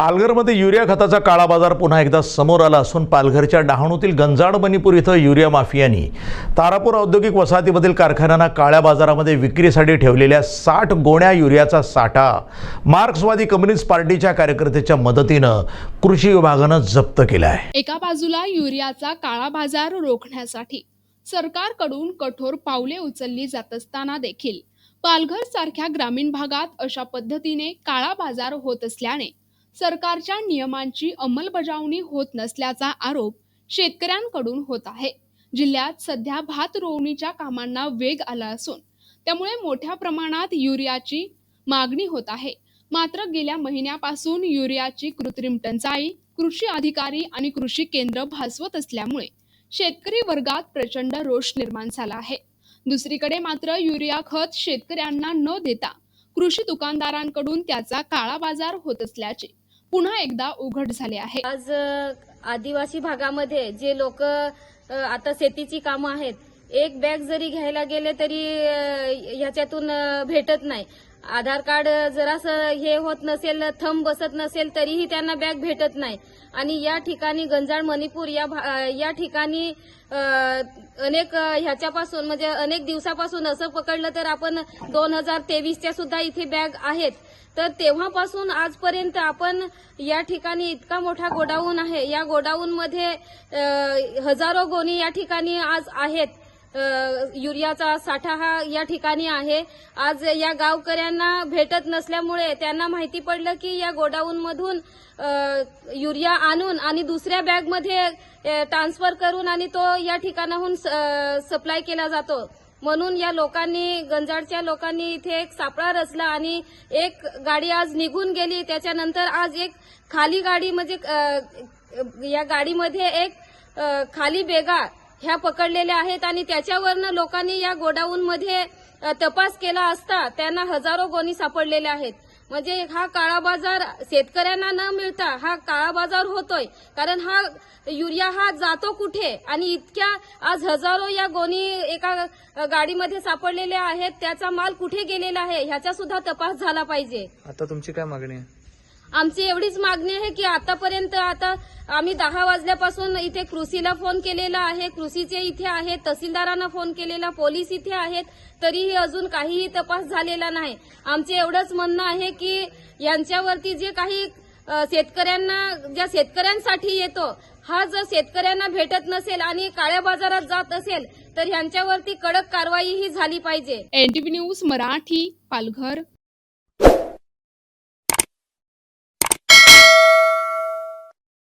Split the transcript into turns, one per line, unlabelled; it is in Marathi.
पालघरमध्ये युरिया खताचा काळा बाजार पुन्हा एकदा समोर आला असून पालघरच्या डहाणूतील गंजाड मणिपूर इथं युरिया माफियांनी. तारापूर औद्योगिक वसाहतीमधील कारखान्यांना काळ्या बाजारामध्ये विक्रीसाठी ठेवलेल्या साठ गोण्या युरियाचा साठा. मार्क्सवादी कम्युनिस्ट पार्टीच्या कार्यकर्त्याच्या मदतीनं कृषी विभागानं जप्त केला आहे
एका बाजूला युरियाचा काळा बाजार रोखण्यासाठी सरकारकडून कठोर पावले उचलली जात असताना देखील पालघर सारख्या ग्रामीण भागात अशा पद्धतीने काळा बाजार होत असल्याने सरकारच्या नियमांची अंमलबजावणी होत नसल्याचा आरोप शेतकऱ्यांकडून होत आहे. जिल्ह्यात सध्या भात रोवणीच्या कामांना वेग आला असून त्यामुळे मोठ्या प्रमाणात युरियाची मागणी होत आहे. मात्र गेल्या महिन्यापासून युरियाची कृत्रिम टंचाई कृषी अधिकारी आणि कृषी केंद्र भासवत असल्यामुळे शेतकरी वर्गात प्रचंड रोष निर्माण झाला आहे. दुसरीकडे मात्र युरिया खत शेतकऱ्यांना न देता कृषी दुकानदारांकडून त्याचा काळा बाजार होत असल्याचे पुन्हा एकदा उघड झाले आहे.
आज आदिवासी भागामध्ये जे लोक आता शेतीची कामं आहेत एक बॅग जरी घ्यायला गेले तरी ह्याच्यातून भेटत नाही. आधार कार्ड जरासं हे होत नसेल थंब बसत नसेल तरीही त्यांना बॅग भेटत नाही. आणि या ठिकाणी गंजाड मणिपूर या भा- या ठिकाणी अनेक ह्याच्यापासून म्हणजे अनेक दिवसापासून असं पकडलं तर आपण दोन हजार तेवीसच्या सुद्धा इथे बॅग आहेत. तर तेव्हापासून आजपर्यंत आपण या ठिकाणी इतका मोठा गोडाऊन आहे. या गोडाऊनमध्ये हजारो गोणी या ठिकाणी आज आहेत. युरियाचा साठा हा या ठिकाणी आहे. आज या गावकऱ्यांना भेटत नसल्यामुळे त्यांना माहिती पडलं की या गोडाऊनमधून युरिया आणून आणि दुसऱ्या बॅगमध्ये ट्रान्सफर करून आणि तो या ठिकाणाहून सप्लाय केला जातो. म्हणून या लोकांनी गंजाडच्या लोकांनी इथे एक सापळा रचला आणि एक गाडी आज निघून गेली. त्याच्यानंतर आज एक खाली गाडी म्हणजे या गाडीमध्ये एक खाली बेगा ह्या पकडलेल्या आहेत आणि त्याच्यावरनं लोकांनी या गोडाऊनमध्ये तपास केला असता त्यांना हजारो गोणी सापडलेल्या आहेत. म्हणजे हा काळा बाजार शेतकऱ्यांना न मिळता हा काळा बाजार होतोय. कारण हा युरिया हा जातो कुठे? आणि इतक्या आज हजारो या गोणी एका गाडीमध्ये सापडलेल्या आहेत. त्याचा माल कुठे गेलेला आहे? ह्याचा सुद्धा तपास झाला पाहिजे.
आता तुमची काय मागणी आहे?
आमची एवढीच मागणी आहे की आतापर्यंत आता आम्ही दहा वाजल्यापासून इथे कृषीला फोन केलेला आहे कृषीचे इथे आहेत तहसीलदारांना फोन केलेला पोलीस इथे आहेत तरीही अजून काहीही तपास झालेला नाही. आमचे एवढंच म्हणणं आहे की यांच्यावरती जे काही शेतकऱ्यांना ज्या शेतकऱ्यांसाठी येतो हा जर शेतकऱ्यांना भेटत नसेल आणि काळ्या बाजारात जात असेल तर ह्यांच्यावरती कडक कारवाई ही झाली पाहिजे.
NTV news Marathi Palghar.